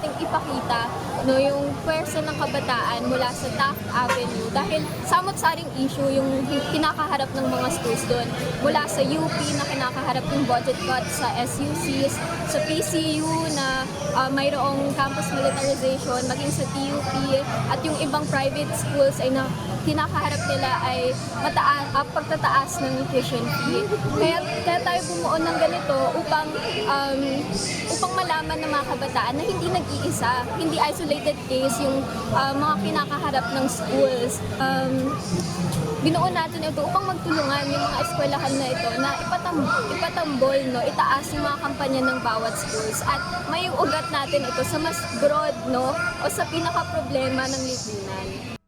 nating ipakita no, yung pwersa ng kabataan mula sa Taft Avenue dahil samot-saring issue yung kinakaharap ng mga schools doon. Mula sa UP na kinakaharap yung budget cut sa SUCs, sa PCU na ah, mayroong campus militarization, maging sa TUP at yung ibang private schools ay na kinakaharap nila ay mataas, ah, pagtataas ng tuition fee. Kaya, kaya tayo bumuo ng ganito upang um, malaman ng mga kabataan na hindi nag-iisa, hindi isolated case yung ah, mga kinakaharap ng schools. Um, binuo natin ito upang magtulungan yung mga eskwelahan na ito na ipatam ipatambol, no, itaas yung mga kampanya ng bawat schools at may ugat natin ito sa mas broad no, o sa pinaka-problema ng lipunan.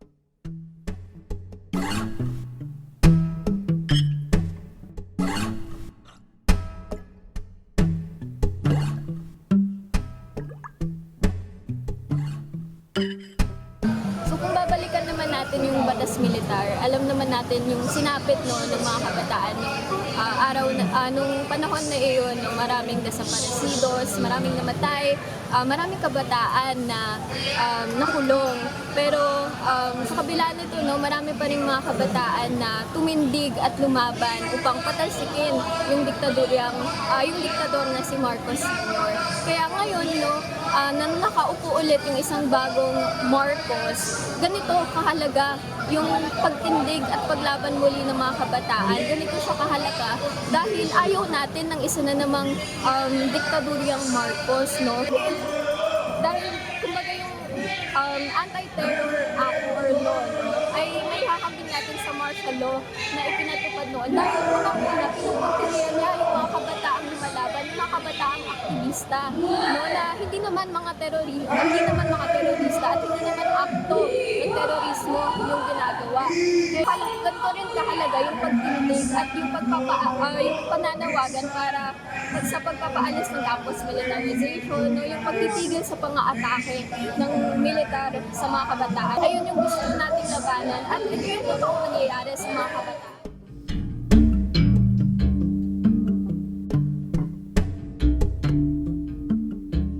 Militar, alam naman natin yung sinapit no ng mga kabataan nung ah, araw na ah, nung panahon na iyon, no, maraming desaparecidos, maraming namatay, ah, maraming kabataan na um, nakulong. Pero um, sa kabila nito, no, marami pa rin mga kabataan na tumindig at lumaban upang patalsikin yung diktadoryang ah, yung diktador na si Marcos Sr. Kaya ngayon, no, ah, na nakaupo ulit yung isang bagong Marcos, ganito kahalaga yung pagtindig at paglaban muli ng mga kabataan. Ganito siya kahalaga dahil ayaw natin ng isa na namang um, diktadoryang Marcos, no? Dahil, kumbaga yung um, anti-terror act or law ay may hakambing natin sa martial law na ipinatupad noon. Dahil unang-una, pinupuntihan niya yung mga kabataang lumalaban, yung mga kabataang aktivista, no, na hindi naman mga terorista, hindi naman mga terorista at hindi naman akto ng terorismo ganito rin kahalaga yung pagtindig at yung pagpapa, ah, yung pananawagan para sa pagpapaalis ng campus militarization, no, yung pagtitigil sa pang-aatake ng militar sa mga kabataan. Ayun yung gusto nating labanan at ito yung totoong nangyayari sa mga kabataan.